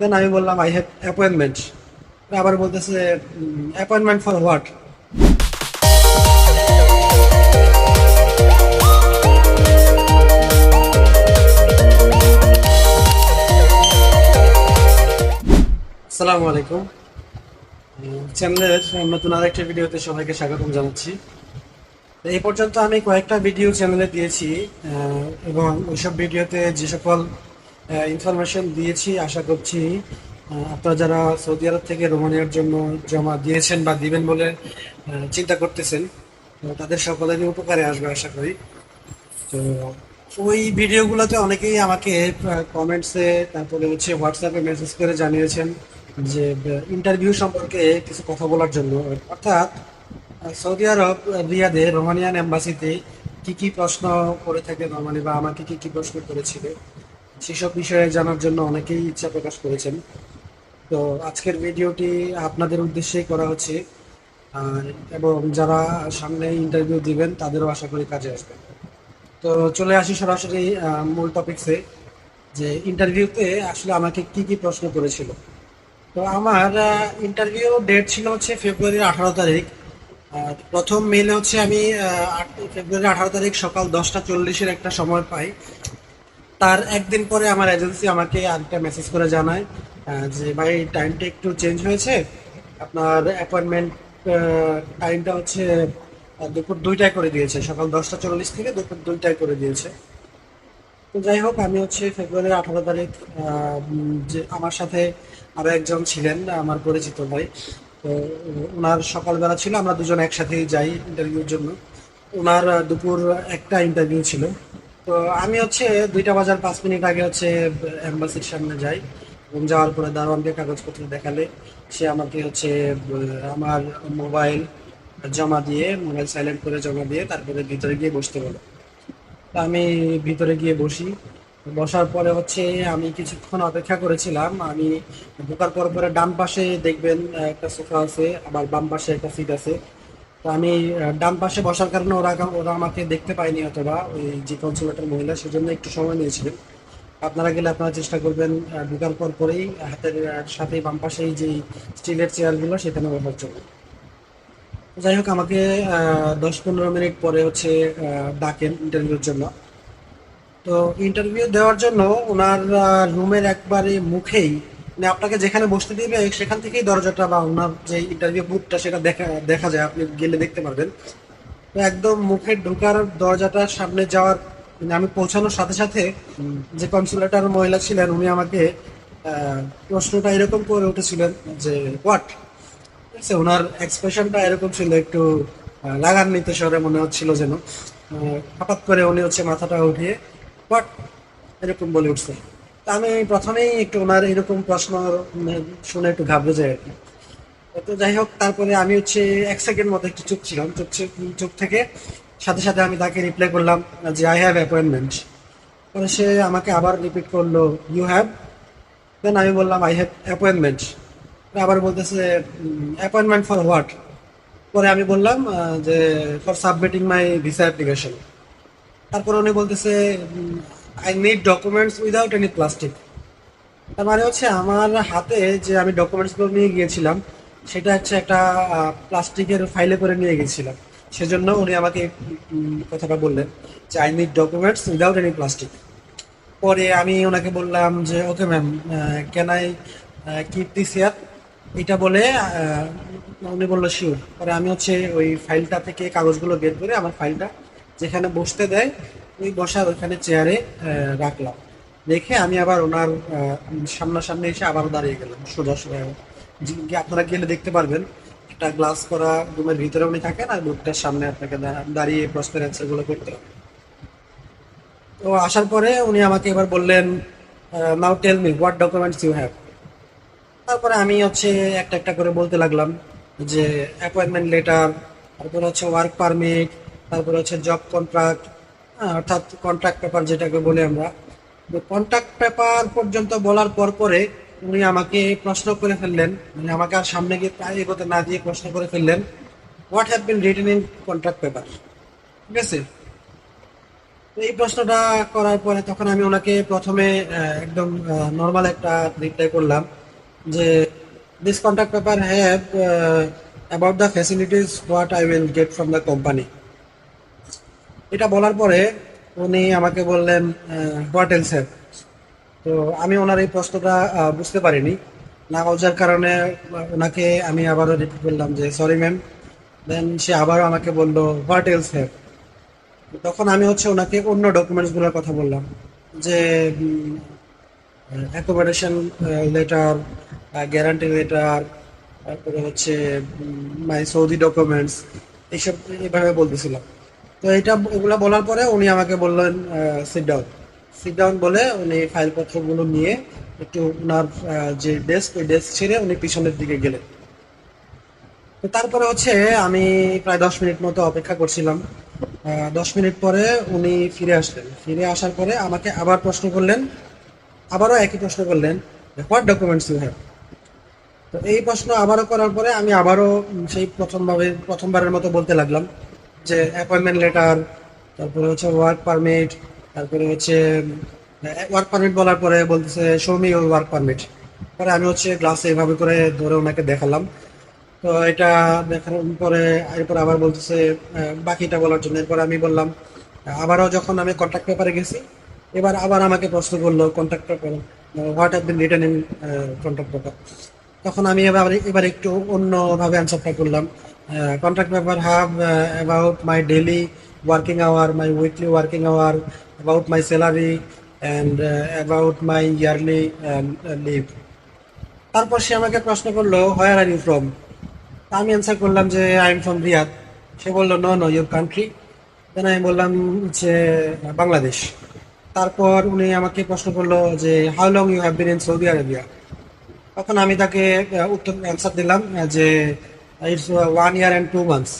দেন আমি বললাম I have appointment আবার বলতেছে অ্যাপয়েন্টমেন্ট ফর হোয়াট আসসালামু আলাইকুম। চ্যানেলের নতুন আরেকটা ভিডিওতে সবাইকে স্বাগতম জানাচ্ছি। এই পর্যন্ত আমি কয়েকটা ভিডিও চ্যানেলে দিয়েছি এবং ওইসব ভিডিওতে যে সকল ইনফরমেশন দিয়েছি, আশা করছি আপনারা যারা সৌদি আরব থেকে রোমানিয়ার জন্য জমা দিয়েছেন বা দিবেন বলে চিন্তা করতেছেন তাদের সকলেরই উপকারে আসবে, আশা করি। তো ওই ভিডিওগুলোতে অনেকেই আমাকে কমেন্টসে তারপরে হচ্ছে হোয়াটসঅ্যাপে মেসেজ করে জানিয়েছেন যে ইন্টারভিউ সম্পর্কে কিছু কথা বলার জন্য। অর্থাৎ সৌদি আরব রিয়াদে রোমানিয়ান এম্বাসিতে কি কি প্রশ্ন করে থাকে রোমানি বা আমাকে কি কি প্রশ্ন করেছিল? সেসব বিষয়ে জানার জন্য অনেকেই ইচ্ছা প্রকাশ করেছেন। তো আজকের ভিডিওটি আপনাদের উদ্দেশ্যেই করা হচ্ছে। এবং যারা সামনে ইন্টারভিউ দিবেন, তাদেরও আশা করি কাজে আসবে। তো চলে আসি সরাসরি মূল টপিকসে যে ইন্টারভিউতে আসলে আমাকে কি কি প্রশ্ন করেছিল। তো আমার ইন্টারভিউ ডেট ছিল হচ্ছে ফেব্রুয়ারির আঠারো তারিখ। প্রথম মেলে হচ্ছে আমি ফেব্রুয়ারি আঠারো তারিখ সকাল দশটা চল্লিশের একটা সময় পাই। তার একদিন পরে আমার এজেন্সি আমাকে আরেকটা মেসেজ করে জানায় যে, ভাই টাইমটা একটু চেঞ্জ হয়েছে। আপনার অ্যাপয়েন্টমেন্ট টাইমটা হচ্ছে দুপুর দুইটায় করে দিয়েছে। সকাল দশটা চল্লিশ থেকে দুপুর দুইটায় করে দিয়েছে। তো যাই হোক, আমি হচ্ছে ফেব্রুয়ারি আঠারো তারিখ যে, আমার সাথে আরও একজন ছিলেন, আমার পরিচিত ভাই। তো ওনার সকালবেলা ছিল, আমরা দুজন একসাথেই যাই ইন্টারভিউর জন্য। ওনার দুপুর একটা ইন্টারভিউ ছিল। তো আমি হচ্ছে দুইটা বাজার পাঁচ মিনিট আগে হচ্ছে এম্বাসির সামনে যাই এবং যাওয়ার পরে দারোয়ানকে কাগজপত্র দেখালে সে আমাকে হচ্ছে আমার মোবাইল জমা দিয়ে মোবাইল সাইলেন্ট করে জমা দিয়ে তারপরে ভিতরে গিয়ে বসতে বলে। আমি ভিতরে গিয়ে বসি। বসার পরে হচ্ছে আমি কিছুক্ষণ অপেক্ষা করেছিলাম। আমি ঢোকার পর পরে ডান পাশে দেখবেন একটা সোফা আছে, আবার বাম পাশে একটা সিট আছে। তো আমি ডান পাশে বসার কারণে ওরা ওরা আমাকে দেখতে পায়নি অথবা ওই যে কনসুলেটের মহিলা, সেজন্য একটু সময় নিয়েছিলেন আপনারা গেলে আপনারা চেষ্টা করবেন ঢোকার পর পরেই হাতের সাথে বাম পাশেই যে স্টিলের চেয়ারগুলো, সেখানে বসার জন্য। যাই হোক, আমাকে দশ পনেরো মিনিট পরে হচ্ছে ডাকেন ইন্টারভিউর জন্য। তো ইন্টারভিউ দেওয়ার জন্য ওনার রুমের একবারে মুখেই মানে আপনাকে যেখানে বসতে দিবে সেখান থেকেই দরজাটা বা ওনার যে ইন্টারভিউ বুথটা সেটা দেখা দেখা যায়। আপনি গেলে দেখতে পারবেন। তো একদম মুখে ঢোকার দরজাটার সামনে যাওয়ার মানে আমি পৌঁছানোর সাথে সাথে যে কনসুলেটার মহিলা ছিলেন উনি আমাকে প্রশ্নটা এরকম করে উঠেছিলেন যে হোয়াট ঠিক আছে ওনার এক্সপ্রেশনটা এরকম ছিল একটু আহ, নিতে সরে মনে হচ্ছিল যেন। হঠাৎ করে উনি হচ্ছে মাথাটা উঠিয়ে হোয়াট এরকম বলে উঠছে। আমি প্রথমেই একটু ওনার এরকম প্রশ্ন উম, শুনে একটু ঘাবড়ে যাই আর কি। তো যাই হোক তারপরে আমি হচ্ছে এক সেকেন্ড মতো একটু চুপ ছিলাম চুপ চুপ থেকে সাথে সাথে আমি তাকে রিপ্লাই করলাম যে আই হ্যাভ অ্যাপয়েন্টমেন্ট পরে সে আমাকে আবার রিপিট করল ইউ হ্যাভ দেন আমি বললাম আই হ্যাভ অ্যাপয়েন্টমেন্ট আবার বলতেছে অ্যাপয়েন্টমেন্ট ফর হোয়াট পরে আমি বললাম যে for submitting my visa application তারপর উনি বলতেছে I need documents without any plastic তার মানে হচ্ছে আমার হাতে যে আমি ডকুমেন্টসগুলো নিয়ে গিয়েছিলাম, সেটা হচ্ছে একটা প্লাস্টিকের ফাইলে করে নিয়ে গেছিলাম সেজন্য উনি আমাকে কথাটা বললেন যে I need documents without any plastic পরে আমি ওনাকে বললাম যে okay ma'am can I keep this year এটা বলে উনি বলল শিওর পরে আমি হচ্ছে ওই ফাইলটা থেকে কাগজগুলো বের করে, আমার ফাইলটা যেখানে বসতে দেয় ওই বসার ওইখানে চেয়ারে রাখলাম। রেখে আমি আবার ওনার সামনাসামনি এসে আবার দাঁড়িয়ে গেলাম, সোজা সোজা। আপনারা গেলে দেখতে পারবেন, একটা গ্লাস করা রুমের ভিতরে উনি থাকেন আর মুখটার সামনে আপনাকে দাঁড়িয়ে প্রশ্নের অ্যান্সারগুলো করতে হবে। তো আসার পরে উনি আমাকে এবার বললেন now tell me what documents you have তারপরে আমি হচ্ছে একটা একটা করে বলতে লাগলাম যে অ্যাপয়েন্টমেন্ট লেটার তারপরে হচ্ছে ওয়ার্ক পারমিট তারপরে হচ্ছে জব কন্ট্রাক্ট অর্থাৎ কন্ট্রাক্ট পেপার যেটাকে বলি আমরা। কন্ট্রাক্ট পেপার পর্যন্ত বলার পর পরে উনি আমাকে প্রশ্ন করে ফেললেন। মানে আমাকে আর সামনে গিয়ে প্রায় এগোতে না দিয়ে প্রশ্ন করে ফেললেন what have been written in contract paper ঠিক আছে? তো এই প্রশ্নটা করার পরে তখন আমি ওনাকে প্রথমে একদম নর্মাল একটা রিপ্লাই করলাম যে this contact paper have about the facilities what I will get from the company এটা বলার পরে উনি আমাকে বললেন হোয়াট এলস হ্যাভ তো আমি ওনার এই প্রশ্নটা বুঝতে পারিনি। না বোঝার কারণে ওনাকে আমি আবারও রিপিট করলাম যে সরি ম্যাম দেন সে আবারও আমাকে বলল হোয়াট এলস তখন আমি হচ্ছে ওনাকে অন্য ডকুমেন্টসগুলোর কথা বললাম যে অ্যাকোমোডেশন লেটার গ্যারান্টি লেটার তারপরে হচ্ছে মাই সৌদি ডকুমেন্টস এইসব এইভাবে বলতেছিলাম। তো এটা এগুলো বলার পরে উনি আমাকে বললেন সিট ডাউন সিট ডাউন বলে উনি ফাইলপত্রগুলো নিয়ে একটু ওনার যে ডেস্ক ওই ডেস্ক ছেড়ে উনি পিছনের দিকে গেলেন। তো তারপরে হচ্ছে আমি প্রায় দশ মিনিট মতো অপেক্ষা করছিলাম। দশ মিনিট পরে উনি ফিরে আসলেন। ফিরে আসার পরে আমাকে আবার প্রশ্ন করলেন, আবারও একই প্রশ্ন করলেন হোয়াট ডকুমেন্টস ইউ হ্যাভ তো এই প্রশ্ন আবারও করার পরে আমি আবারও সেই প্রথমভাবে, প্রথমবারের মতো বলতে লাগলাম। যে অ্যাপয়েন্টমেন্ট লেটার তারপরে হচ্ছে ওয়ার্ক পারমিট তারপরে হচ্ছে ওয়ার্ক পারমিট বলার পরে বলতেছে সৌমি ওর ওয়ার্ক পারমিট পরে আমি হচ্ছে গ্লাসে এভাবে করে ধরে ওনাকে দেখালাম। তো এটা দেখার পরে, এরপর আবার বলতেছে বাকিটা বলার জন্য। এরপর আমি বললাম, আবারও যখন আমি কন্ট্যাক্ট পেপারে গেছি, এবার আবার আমাকে প্রশ্ন করল contact paper what have been written in contact paper তখন আমি এবার এবার একটু অন্যভাবে অ্যান্সারটা করলাম। Contract paper have about my daily working hour my weekly working hour about my salary and about my yearly leave তারপর সে আমাকে প্রশ্ন করল হোয়ার আর ইউ ফ্রম আমি অ্যান্সার করলাম যে আই এম ফ্রম রিয়াদ সে বলল no no your country then আমি বললাম যে বাংলাদেশ তারপর উনি আমাকে প্রশ্ন করল যে how long you have been in Saudi Arabia তখন আমি তাকে উত্তর অ্যান্সার দিলাম যে it's one year and two months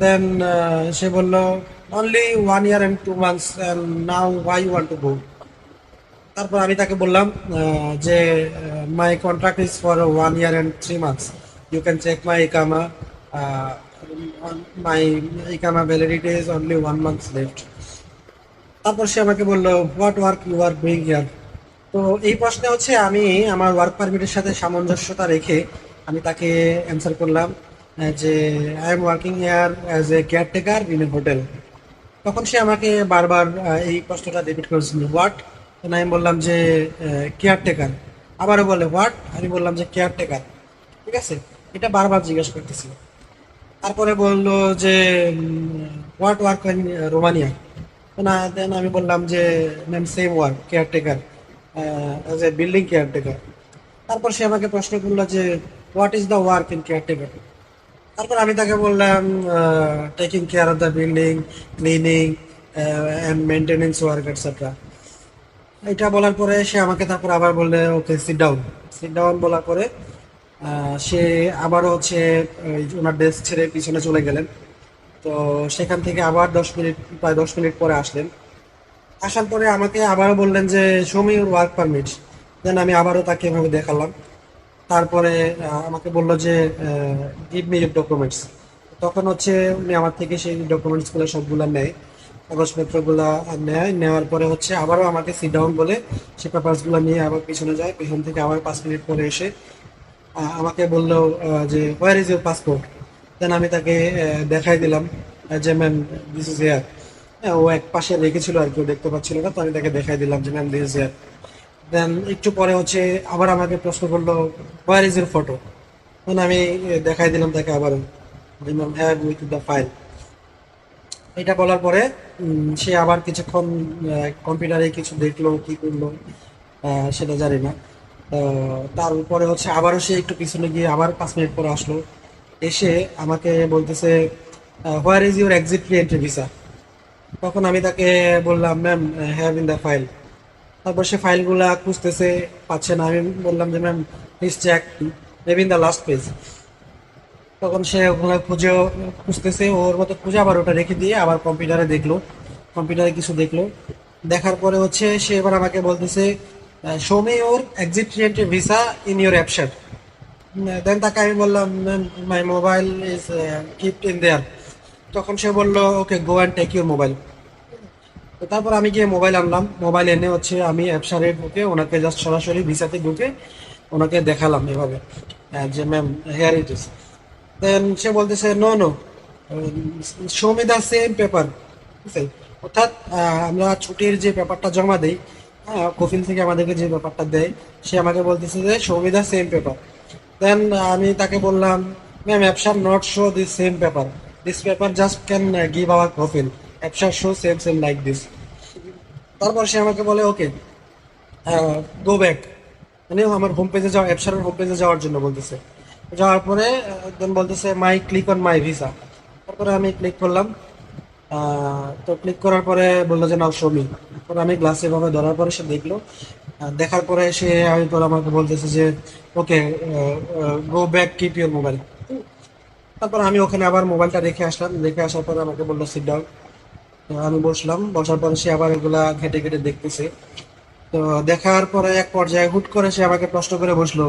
then সে বলল only one year and two months and now why want to go তারপর আমি তাকে বললাম যে my contract is for one year and three months you can check my ইকামা my ইকামা validity is only one month left তারপর সে আমাকে বলল what work you are doing here তো এই প্রশ্নে হচ্ছে আমি আমার ওয়ার্ক পারমিটের সাথে সামঞ্জস্যতা রেখে আমি তাকে অ্যান্সার করলাম যে I am working here as a caretaker in a hotel তখন সে আমাকে বারবার এই প্রশ্নটা রিপিট করেছিল হোয়াট আমি বললাম যে কেয়ারটেকার আবারও বলে হোয়াট আমি বললাম যে কেয়ারটেকার ঠিক আছে? এটা বারবার জিজ্ঞেস করতেছিল। তারপরে বলল যে হোয়াট ওয়ার্ক ইন রোমানিয়া না দেন আমি বললাম যে ma'am same work caretaker as a building caretaker তারপর সে আমাকে প্রশ্ন করল যে what is the work in caretaker তারপর আমি তাকে বললাম taking care of the building cleaning and maintenance work etcetera এটা বলার পরে সে আমাকে তারপর আবার বললে okay sit down sit down বলার পরে সে আবারও হচ্ছে ওনার ডেস্ক ছেড়ে পিছনে চলে গেলেন। তো সেখান থেকে আবার দশ মিনিট, প্রায় দশ মিনিট পরে আসলেন। আসার পরে আমাকে আবারও বললেন যে সমি ওয়ার্ক পারমিট দেন আমি আবারও তাকে এভাবে দেখালাম। তারপরে আমাকে বলল যে গিভ মি ডকুমেন্টস তখন হচ্ছে উনি আমার থেকে সেই ডকুমেন্টসগুলো সবগুলো নেয়, কাগজপত্রগুলো নেয়। নেওয়ার পরে হচ্ছে আবারও আমাকে সিট ডাউন বলে সেই পেপারসগুলো নিয়ে আবার পিছনে যায়। পিছন থেকে আবার পাঁচ মিনিট পরে এসে আমাকে বলল যে where is your passport then আমি তাকে দেখাই দিলাম যে ম্যাম দিস ইজ হেয়ার ও এক পাশে রেখেছিল আর কেউ দেখতে পাচ্ছিল না, তো আমি তাকে দেখাই দিলাম যে ম্যাম দিস ইজ দেন একটু পরে হচ্ছে আবার আমাকে প্রশ্ন করল হোয়ার ইজ ইউর ফটো তখন আমি দেখাই দিলাম তাকে আবার ma'am have with the file এটা বলার পরে সে আবার কিছুক্ষণ কম্পিউটারে কিছু দেখল, কি করল সেটা জানি না। তারপরে হচ্ছে আবারও সে একটু পিছনে গিয়ে আবার পাঁচ মিনিট পরে আসলো। এসে আমাকে বলতেছে where is your exit entry visa তখন আমি তাকে বললাম ma'am have in the file তারপর সে ফাইলগুলা খুঁজতেছে, পাচ্ছে না। আমি বললাম যে ma'am please check maybe in the last page তখন সে ওগুলো খুঁজেও খুঁজতেছে, ওর মতো খুঁজে আবার ওটা রেখে দিয়ে আবার কম্পিউটারে দেখল। কম্পিউটারে কিছু দেখল। দেখার পরে হচ্ছে সে এবার আমাকে বলতেছে show or exit entry visa in your option then তাকে আমি বললাম ma'am my mobile is keeped in there তখন সে বলল okay go and take your mobile তারপর আমি গিয়ে মোবাইল আনলাম। মোবাইল এনে হচ্ছে আমি অ্যাপসারে ঢুকে ওনাকে জাস্ট সরাসরি ভিসাতে ঢুকে ওনাকে দেখালাম এভাবে। যে ম্যাম হেয়ার ইট ইস দেন সে বলতেছে no no show me the same paper অর্থাৎ আমরা ছুটির যে পেপারটা জমা দেই হ্যাঁ কফিল থেকে আমাদেরকে যে পেপারটা দেয়, সে আমাকে বলতেছে যে show me the same paper then আমি তাকে বললাম ma'am Absher not show this same paper this paper just can give our Kafil Absher show same same like this তারপর সে আমাকে বলে ওকে গো ব্যাক মানে আমার হোম পেজে যাওয়া অ্যাপসারের হোম পেজে যাওয়ার জন্য বলতেছে। যাওয়ার পরে দেন বলতেছে my click on my visa তারপরে আমি ক্লিক করলাম। তো ক্লিক করার পরে বলল যে নাও শমি তারপরে আমি গ্লাসে এভাবে ধরার পরে সে দেখল। দেখার পরে সে আমি পরে আমাকে বলতেছে যে okay go back keep your mobile তারপর আমি ওখানে আবার মোবাইলটা রেখে আসলাম। রেখে আসার পরে আমাকে বলল সিট ডাউন তো আমি বসলাম, বসার পরে সে আবার এগুলা ঘেটে ঘেটে দেখতেছে। তো দেখার পরে এক পর্যায়ে হুট করে সে আমাকে প্রশ্ন করে বসল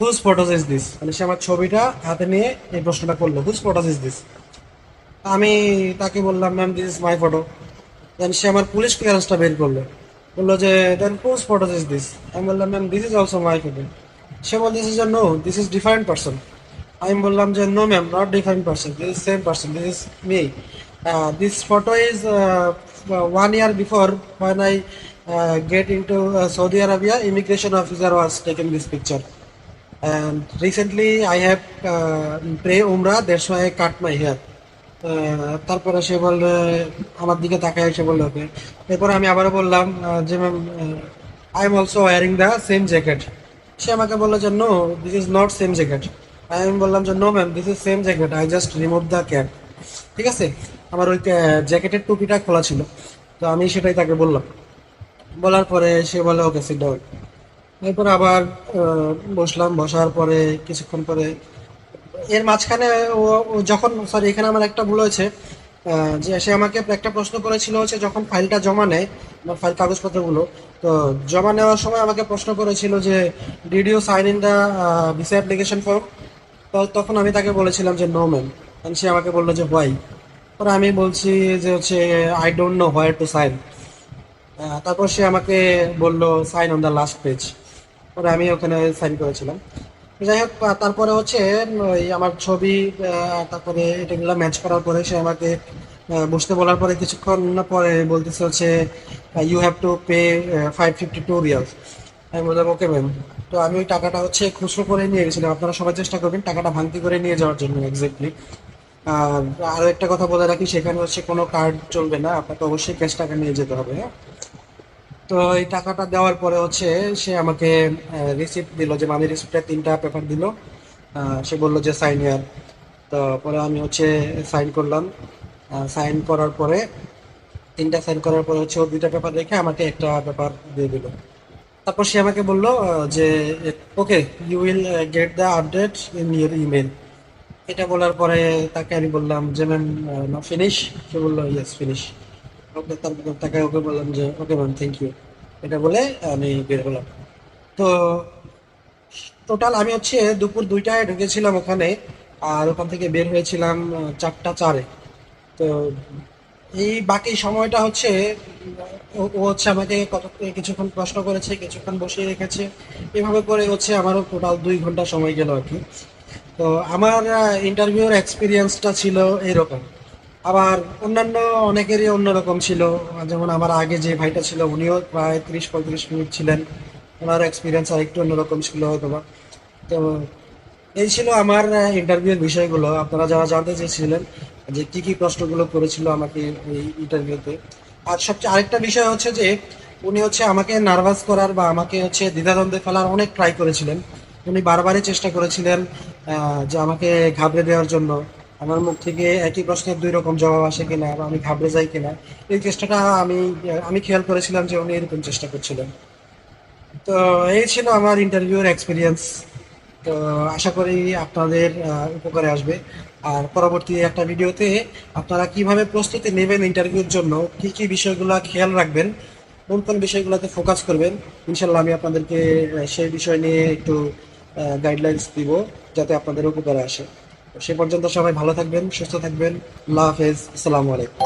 হুজ ফটোজ ইজ দিস মানে সে আমার ছবিটা হাতে নিয়ে এই প্রশ্নটা করল হুজ ফটোজ ইজ দিস আমি তাকে বললাম ma'am this is my photo then সে আমার পুলিশ ক্লিয়ারেন্সটা বের করল। বলল যে then whose photos is this আমি বললাম ma'am this is also my photo সে বল বলতেছে যে no this is different person আমি বললাম যে no ma'am not different person this is same person this is me this photo is one year before when I uh, get into uh, Saudi Arabia, immigration officer was taking this picture. And recently I have uh, pray Umrah, that's why I cut my hair. তারপরে সে বললে আমার দিকে তাকায় সে বলল ওকে। এরপর আমি আবারও বললাম যে ma'am I am also wearing the same jacket সে আমাকে বলল যে no this is not same jacket আমি বললাম যে no ma'am this is same jacket I just remove the cap ঠিক আছে? আমার ওই জ্যাকেটের টুপিটা খোলা ছিল। তো আমি সেটাই তাকে বললাম। বলার পরে সে বলে, ওকে সিট ডাউন এরপর আবার বসলাম। বসার পরে, কিছুক্ষণ পরে, এর মাঝখানে ও যখন সরি এখানে আমার একটা ভুল হয়েছে যে সে আমাকে একটা প্রশ্ন করেছিল হচ্ছে, যখন ফাইলটা জমা নেয় ফাইল কাগজপত্রগুলো, তো জমা নেওয়ার সময় আমাকে প্রশ্ন করেছিল যে did you sign in the visa application form তখন আমি তাকে বলেছিলাম যে নো ম্যাম সে আমাকে বলল যে হোয়াই পরে আমি বলছি যে হচ্ছে I don't know where to sign তারপর সে আমাকে বলল sign on the last page পরে আমি ওখানে সাইন করেছিলাম। যাই হোক তারপরে হচ্ছে, ওই আমার ছবি তারপরে এটাগুলো ম্যাচ করার পরে সে আমাকে বসতে বলার পরে কিছুক্ষণ পরে বলতেছে হচ্ছে you have to pay five fifty two riyals আমি বললাম ওকে ম্যাম তো আমি ওই টাকাটা হচ্ছে খুচরো করে নিয়ে গেছিলাম। আপনারা সবাই চেষ্টা করবেন টাকাটা ভাঙতি করে নিয়ে যাওয়ার জন্য এক্স্যাক্টলি আর একটা কথা বলে রাখি, সেখানে হচ্ছে কোনো কার্ড চলবে না, আপনাকে অবশ্যই ক্যাশ টাকা নিয়ে যেতে হবে হ্যাঁ? তো এই টাকাটা দেওয়ার পরে হচ্ছে সে আমাকে রিসিপ্ট দিল যে মানি রিসিপ্টের তিনটা পেপার দিল। সে বলল যে সাইন ইয়ার তো পরে আমি হচ্ছে সাইন করলাম। সাইন করার পরে, তিনটা সাইন করার পরে হচ্ছে ও দুইটা পেপার রেখে আমাকে একটা পেপার দিয়ে দিল। তারপর সে আমাকে বলল যে okay you will get the update in your email এটা বলার পরে তাকে আমি বললাম, যে ম্যাম ফিনিশ সে বলল ইয়েস ফিনিশ ওকে তারপর তাকে ওকে বললাম যে ওকে ম্যাম থ্যাংক ইউ এটা বলে আমি বের হলাম। তো টোটাল আমি হচ্ছে দুপুর দুইটায় ঢুকেছিলাম ওখানে, আর ওখান থেকে বের হয়েছিলাম চারটা চারে। তো এই বাকি সময়টা হচ্ছে, ও হচ্ছে আমাকে কত, কিছুক্ষণ প্রশ্ন করেছে, কিছুক্ষণ বসিয়ে রেখেছে। এভাবে করে হচ্ছে আমারও টোটাল দুই ঘণ্টা সময় গেল আর কি। তো আমার ইন্টারভিউর এক্সপিরিয়েন্সটা ছিল এরকম আবার অন্যান্য অনেকেরই অন্যরকম ছিল। যেমন আমার আগে যে ভাইটা ছিল, উনিও প্রায় তিরিশ পঁয়ত্রিশ মিনিট ছিলেন। ওনার এক্সপিরিয়েন্স আর একটু অন্যরকম ছিল হয়তো বা তো এই ছিল আমার ইন্টারভিউর বিষয়গুলো। আপনারা যারা জানতে চেয়েছিলেন যে কি কি প্রশ্নগুলো করেছিল আমাকে এই ইন্টারভিউতে আর সবচেয়ে আরেকটা বিষয় হচ্ছে যে, উনি হচ্ছে আমাকে নার্ভাস করার বা আমাকে হচ্ছে দ্বিধাদ্বন্দ্বে ফেলার অনেক ট্রাই করেছিলেন। উনি বারবারই চেষ্টা করেছিলেন যে আমাকে ঘাবড়ে দেওয়ার জন্য আমার মুখ থেকে একই প্রশ্নের দুই রকম জবাব আসে কিনা বা আমি ঘাবড়ে যাই কিনা, এই চেষ্টাটা আমি আমি খেয়াল করেছিলাম যে উনি এরকম চেষ্টা করছিলেন। তো এই ছিল আমার ইন্টারভিউর এক্সপিরিয়েন্স তো আশা করি আপনাদের উপকারে আসবে। আর পরবর্তী একটা ভিডিওতে আপনারা কীভাবে প্রস্তুতি নেবেন ইন্টারভিউর জন্য, কি কি বিষয়গুলো খেয়াল রাখবেন, কোন কোন বিষয়গুলোতে ফোকাস করবেন ইনশাল্লাহ আমি আপনাদেরকে সেই বিষয় নিয়ে একটু গাইডলাইন্স দিব যাতে আপনাদের উপকারে আসে। সে পর্যন্ত সবাই ভালো থাকবেন, সুস্থ থাকবেন। আল্লাহ হাফেজ। আসসালামু আলাইকুম।